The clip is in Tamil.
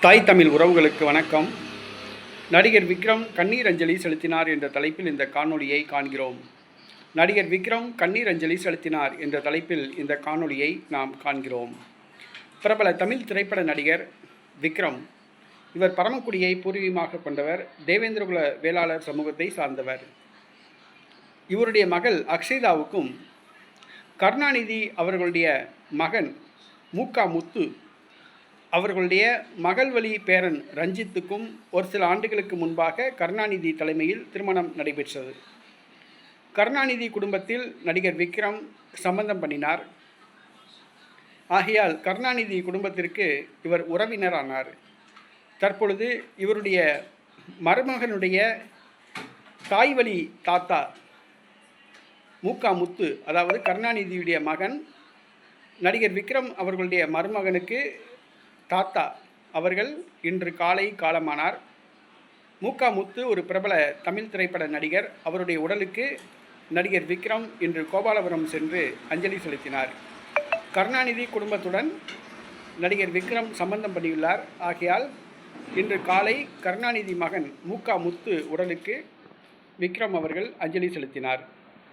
தாய் தமிழ் உறவுகளுக்கு வணக்கம். நடிகர் விக்ரம் கண்ணீர் அஞ்சலி செலுத்தினார் என்ற தலைப்பில் இந்த காணொளியை காண்கிறோம். நடிகர் விக்ரம் கண்ணீர் அஞ்சலி செலுத்தினார் என்ற தலைப்பில் இந்த காணொளியை நாம் காண்கிறோம். பிரபல தமிழ் திரைப்பட நடிகர் விக்ரம் இவர் பரமக்குடியை பூர்வீகமாக கொண்டவர் தேவேந்திரகுல வேளாளர் சமூகத்தை சார்ந்தவர். இவருடைய மகள் அக்ஷய்தாவுக்கும் கருணாநிதி அவர்களுடைய மகன் மூக்கா முத்து அவர்களுடைய மகள் வழி பேரன் ரஞ்சித்துக்கும் ஒரு சில ஆண்டுகளுக்கு முன்பாக கருணாநிதி தலைமையில் திருமணம் நடைபெற்றது. கருணாநிதி குடும்பத்தில் நடிகர் விக்ரம் சம்பந்தம் பண்ணினார். ஆகையால் கருணாநிதி குடும்பத்திற்கு இவர் உறவினரானார். தற்பொழுது இவருடைய மருமகனுடைய தாய்வழி தாத்தா மூக்கா முத்து அதாவது கருணாநிதியுடைய மகன் நடிகர் விக்ரம் அவர்களுடைய மருமகனுக்கு தாத்தா அவர்கள் இன்று காலை காலமானார். மூக்கா முத்து ஒரு பிரபல தமிழ் திரைப்பட நடிகர். அவருடைய உடலுக்கு நடிகர் விக்ரம் இன்று கோபாலபுரம் சென்று அஞ்சலி செலுத்தினார். கருணாநிதி குடும்பத்துடன் நடிகர் விக்ரம் சம்பந்தம் பண்ணியுள்ளார். ஆகையால் இன்று காலை கருணாநிதி மகன் மூக்கா முத்து உடலுக்கு விக்ரம் அவர்கள் அஞ்சலி செலுத்தினார்.